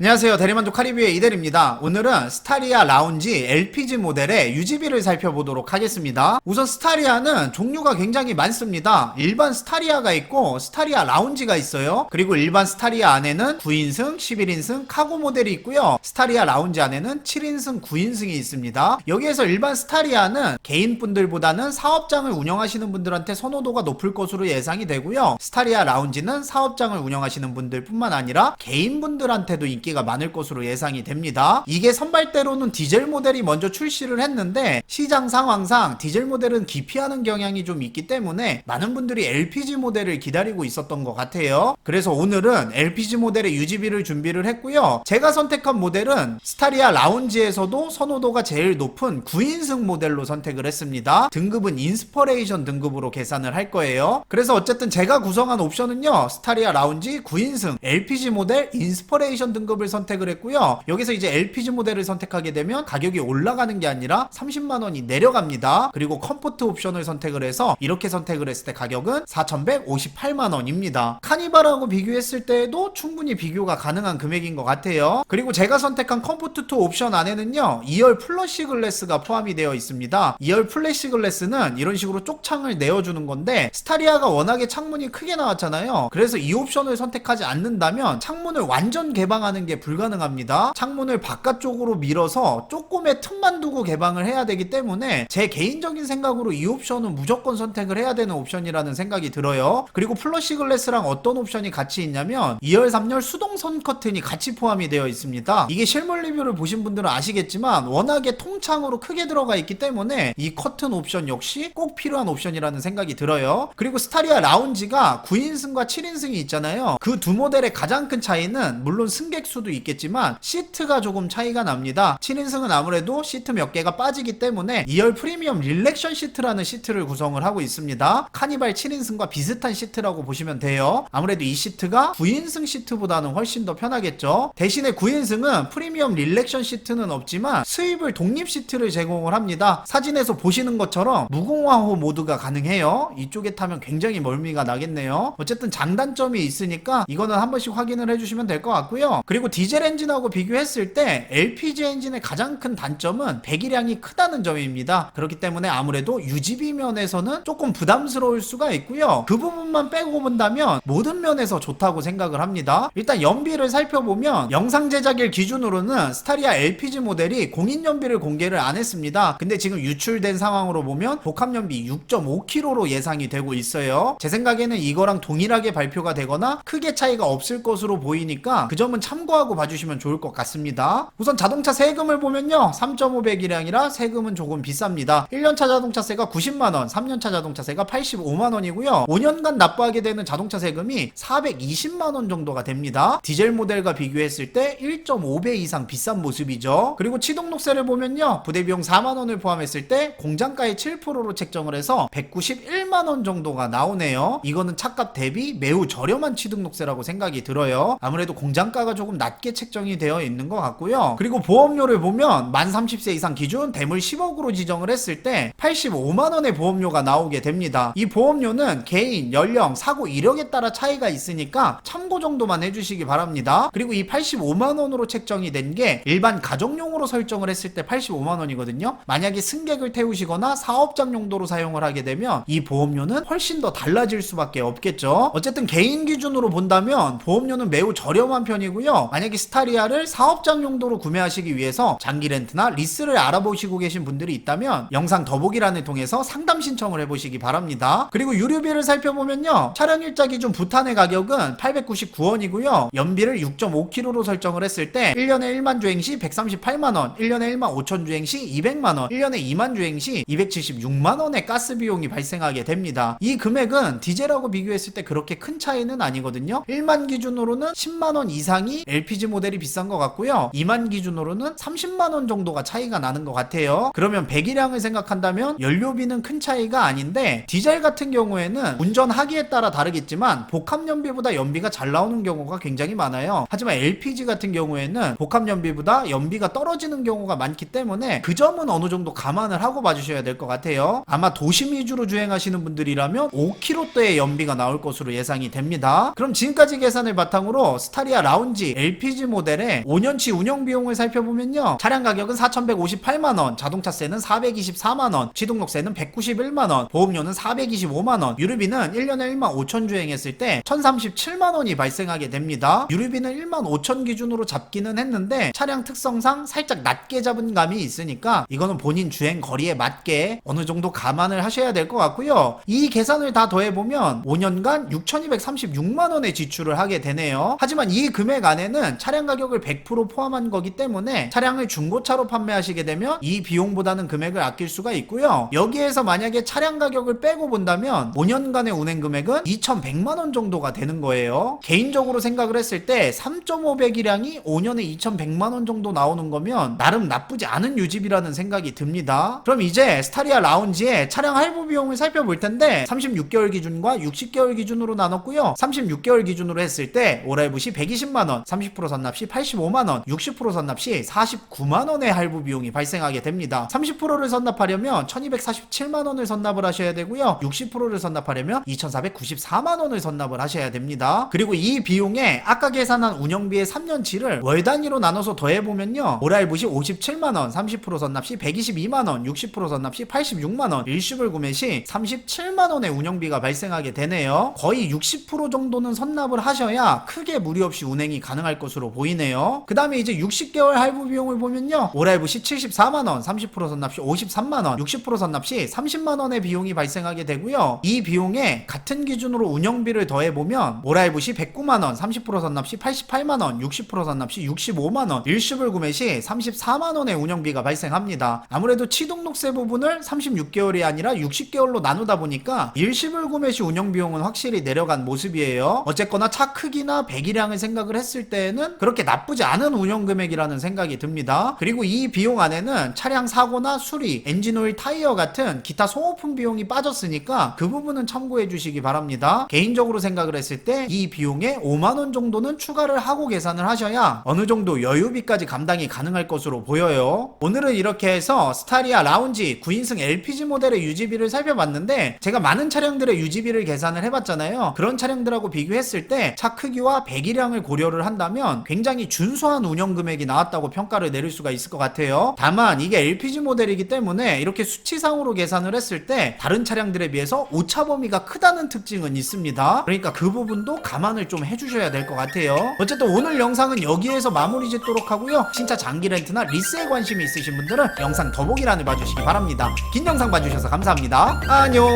안녕하세요. 대리만족 카리뷰의 이대리입니다. 오늘은 스타리아 라운지 LPG 모델의 유지비를 살펴보도록 하겠습니다. 우선 스타리아는 종류가 굉장히 많습니다. 일반 스타리아가 있고 스타리아 라운지가 있어요. 그리고 일반 스타리아 안에는 9인승, 11인승 카고 모델이 있고요. 스타리아 라운지 안에는 7인승, 9인승이 있습니다. 여기에서 일반 스타리아는 개인분들보다는 사업장을 운영하시는 분들한테 선호도가 높을 것으로 예상이 되고요. 스타리아 라운지는 사업장을 운영하시는 분들뿐만 아니라 개인분들한테도 인기 가 많을 것으로 예상이 됩니다. 이게 선발대로는 디젤 모델이 먼저 출시를 했는데 시장 상황상 디젤 모델은 기피하는 경향이 좀 있기 때문에 많은 분들이 LPG 모델을 기다리고 있었던 것 같아요. 그래서 오늘은 LPG 모델의 유지비를 준비를 했고요. 제가 선택한 모델은 스타리아 라운지에서도 선호도가 제일 높은 9인승 모델로 선택을 했습니다. 등급은 인스퍼레이션 등급으로 계산을 할 거예요. 그래서 어쨌든 제가 구성한 옵션은요. 스타리아 라운지 9인승 LPG 모델 인스퍼레이션 등급 을 선택을 했고요. 여기서 이제 LPG 모델을 선택하게 되면 가격이 올라가는 게 아니라 30만 원이 내려갑니다. 그리고 컴포트 옵션을 선택을 해서 이렇게 선택을 했을 때 가격은 4,158만 원입니다. 카니발하고 비교했을 때도 충분히 비교가 가능한 금액인 것 같아요. 그리고 제가 선택한 컴포트 2 옵션 안에는요. 2열 플러시 글래스가 포함이 되어 있습니다. 2열 플래시 글래스는 이런 식으로 쪽창을 내어주는 건데 스타리아가 워낙에 창문이 크게 나왔잖아요. 그래서 이 옵션을 선택하지 않는다면 창문을 완전 개방하는 게 불가능합니다. 창문을 바깥쪽으로 밀어서 조금의 틈만 두고 개방을 해야 되기 때문에 제 개인적인 생각으로 이 옵션은 무조건 선택을 해야 되는 옵션이라는 생각이 들어요. 그리고 플러시 글래스랑 어떤 옵션이 같이 있냐면 2열 3열 수동 선 커튼이 같이 포함이 되어 있습니다. 이게 실물 리뷰를 보신 분들은 아시겠지만 워낙에 통창으로 크게 들어가 있기 때문에 이 커튼 옵션 역시 꼭 필요한 옵션이라는 생각이 들어요. 그리고 스타리아 라운지가 9인승과 7인승이 있잖아요. 그 두 모델의 가장 큰 차이는 물론 승객 수도 있겠지만 시트가 조금 차이가 납니다. 7인승은 아무래도 시트 몇 개가 빠지기 때문에 2열 프리미엄 릴렉션 시트라는 시트를 구성을 하고 있습니다. 카니발 7인승과 비슷한 시트라고 보시면 돼요. 아무래도 이 시트가 9인승 시트보다는 훨씬 더 편하겠죠. 대신에 9인승은 프리미엄 릴렉션 시트는 없지만 스위블 독립 시트를 제공을 합니다. 사진에서 보시는 것처럼 무공화호 모드가 가능해요. 이쪽에 타면 굉장히 멀미가 나겠네요. 어쨌든 장단점이 있으니까 이거는 한 번씩 확인을 해주시면 될 것 같고요. 그리고 디젤 엔진하고 비교했을 때 LPG 엔진의 가장 큰 단점은 배기량이 크다는 점입니다. 그렇기 때문에 아무래도 유지비 면에서는 조금 부담스러울 수가 있고요. 그 부분만 빼고 본다면 모든 면에서 좋다고 생각을 합니다. 일단 연비를 살펴보면 영상 제작일 기준으로는 스타리아 LPG 모델이 공인 연비를 공개를 안 했습니다. 근데 지금 유출된 상황으로 보면 복합 연비 6.5km로 예상이 되고 있어요. 제 생각에는 이거랑 동일하게 발표가 되거나 크게 차이가 없을 것으로 보이니까 그 점은 참고하고 봐주시면 좋을 것 같습니다. 우선 자동차 세금을 보면요. 3.5배기량이라 세금은 조금 비쌉니다. 1년차 자동차세가 90만원, 3년차 자동차세가 85만원이고요. 5년간 납부하게 되는 자동차 세금이 420만원 정도가 됩니다. 디젤 모델과 비교했을 때 1.5배 이상 비싼 모습이죠. 그리고 취등록세를 보면요. 부대비용 4만원을 포함했을 때 공장가의 7%로 책정을 해서 191만원 정도가 나오네요. 이거는 차값 대비 매우 저렴한 취등록세라고 생각이 들어요. 아무래도 공장가가 조금 낮게 책정이 되어 있는 것 같고요. 그리고 보험료를 보면 만 30세 이상 기준 대물 10억으로 지정을 했을 때 85만 원의 보험료가 나오게 됩니다. 이 보험료는 개인, 연령, 사고 이력에 따라 차이가 있으니까 참고 정도만 해주시기 바랍니다. 그리고 이 85만 원으로 책정이 된 게 일반 가정용으로 설정을 했을 때 85만 원이거든요. 만약에 승객을 태우시거나 사업장 용도로 사용을 하게 되면 이 보험료는 훨씬 더 달라질 수밖에 없겠죠. 어쨌든 개인 기준으로 본다면 보험료는 매우 저렴한 편이고요. 만약에 스타리아를 사업장 용도로 구매하시기 위해서 장기 렌트나 리스를 알아보시고 계신 분들이 있다면 영상 더보기란을 통해서 상담 신청을 해보시기 바랍니다. 그리고 유류비를 살펴보면요. 차량 일자 기준 부탄의 가격은 899원이고요. 연비를 6.5km로 설정을 했을 때 1년에 1만 주행 시 138만원, 1년에 1만 5천 주행 시 200만원, 1년에 2만 주행 시 276만원의 가스 비용이 발생하게 됩니다. 이 금액은 디젤하고 비교했을 때 그렇게 큰 차이는 아니거든요. 1만 기준으로는 10만원 이상이 LPG 모델이 비싼 것 같고요. 2만 기준으로는 30만 원 정도가 차이가 나는 것 같아요. 그러면 배기량을 생각한다면 연료비는 큰 차이가 아닌데 디젤 같은 경우에는 운전하기에 따라 다르겠지만 복합 연비보다 연비가 잘 나오는 경우가 굉장히 많아요. 하지만 LPG 같은 경우에는 복합 연비보다 연비가 떨어지는 경우가 많기 때문에 그 점은 어느 정도 감안을 하고 봐주셔야 될 것 같아요. 아마 도심 위주로 주행하시는 분들이라면 5km대의 연비가 나올 것으로 예상이 됩니다. 그럼 지금까지 계산을 바탕으로 스타리아 라운지 LPG 모델의 5년치 운영 비용을 살펴보면요. 차량 가격은 4,158만 원, 자동차세는 424만 원, 취등록세는 191만 원, 보험료는 425만 원, 유류비는 1년에 1만 5천 주행했을 때 1,037만 원이 발생하게 됩니다. 유류비는 1만 5천 기준으로 잡기는 했는데 차량 특성상 살짝 낮게 잡은 감이 있으니까 이거는 본인 주행 거리에 맞게 어느 정도 감안을 하셔야 될 것 같고요. 이 계산을 다 더해보면 5년간 6,236만 원의 지출을 하게 되네요. 하지만 이 금액 안에는 차량 가격을 100% 포함한 거기 때문에 차량을 중고차로 판매하시게 되면 이 비용보다는 금액을 아낄 수가 있고요. 여기에서 만약에 차량 가격을 빼고 본다면 5년간의 운행 금액은 2,100만 원 정도가 되는 거예요. 개인적으로 생각을 했을 때 3.5배기량이 5년에 2,100만 원 정도 나오는 거면 나름 나쁘지 않은 유지비라는 생각이 듭니다. 그럼 이제 스타리아 라운지의 차량 할부 비용을 살펴볼 텐데 36개월 기준과 60개월 기준으로 나눴고요. 36개월 기준으로 했을 때 올할부 시 120만 원, 30% 선납 시 85만원, 60% 선납 시 49만원의 할부 비용이 발생하게 됩니다. 30%를 선납하려면 1247만원을 선납을 하셔야 되고요. 60%를 선납하려면 2494만원을 선납을 하셔야 됩니다. 그리고 이 비용에 아까 계산한 운영비의 3년치를 월 단위로 나눠서 더해보면요. 올할부 시 57만원, 30% 선납 시 122만원, 60% 선납 시 86만원, 일시불 구매 시 37만원의 운영비가 발생하게 되네요. 거의 60% 정도는 선납을 하셔야 크게 무리 없이 운행이 가능 할 것으로 보이네요. 그 다음에 이제 60개월 할부 비용을 보면요. 올 할부 시 74만원, 30% 선납 시 53만원, 60% 선납 시 30만원의 비용이 발생하게 되고요. 이 비용에 같은 기준으로 운영비를 더해보면 올 할부 시 109만원, 30% 선납 시 88만원, 60% 선납 시 65만원, 일시불 구매 시 34만원의 운영비가 발생합니다. 아무래도 취등록세 부분을 36개월이 아니라 60개월로 나누다 보니까 일시불 구매 시 운영 비용은 확실히 내려간 모습이에요. 어쨌거나 차 크기나 배기량을 생각을 했을 때 에는 그렇게 나쁘지 않은 운영 금액이라는 생각이 듭니다. 그리고 이 비용 안에는 차량 사고나 수리, 엔진오일 타이어 같은 기타 소모품 비용이 빠졌으니까 그 부분은 참고해 주시기 바랍니다. 개인적으로 생각을 했을 때 이 비용에 5만 원 정도는 추가를 하고 계산을 하셔야 어느 정도 여유비까지 감당이 가능할 것으로 보여요. 오늘은 이렇게 해서 스타리아 라운지 9인승 LPG 모델의 유지비를 살펴봤는데 제가 많은 차량들의 유지비를 계산을 해봤잖아요. 그런 차량들하고 비교했을 때 차 크기와 배기량을 고려를 한 다면 굉장히 준수한 운영 금액이 나왔다고 평가를 내릴 수가 있을 것 같아요. 다만 이게 LPG 모델이기 때문에 이렇게 수치상으로 계산을 했을 때 다른 차량들에 비해서 오차 범위가 크다는 특징은 있습니다. 그러니까 그 부분도 감안을 좀 해주셔야 될 것 같아요. 어쨌든 오늘 영상은 여기에서 마무리 짓도록 하고요. 신차 장기 렌트나 리스에 관심이 있으신 분들은 영상 더보기란을 봐주시기 바랍니다. 긴 영상 봐주셔서 감사합니다. 안녕.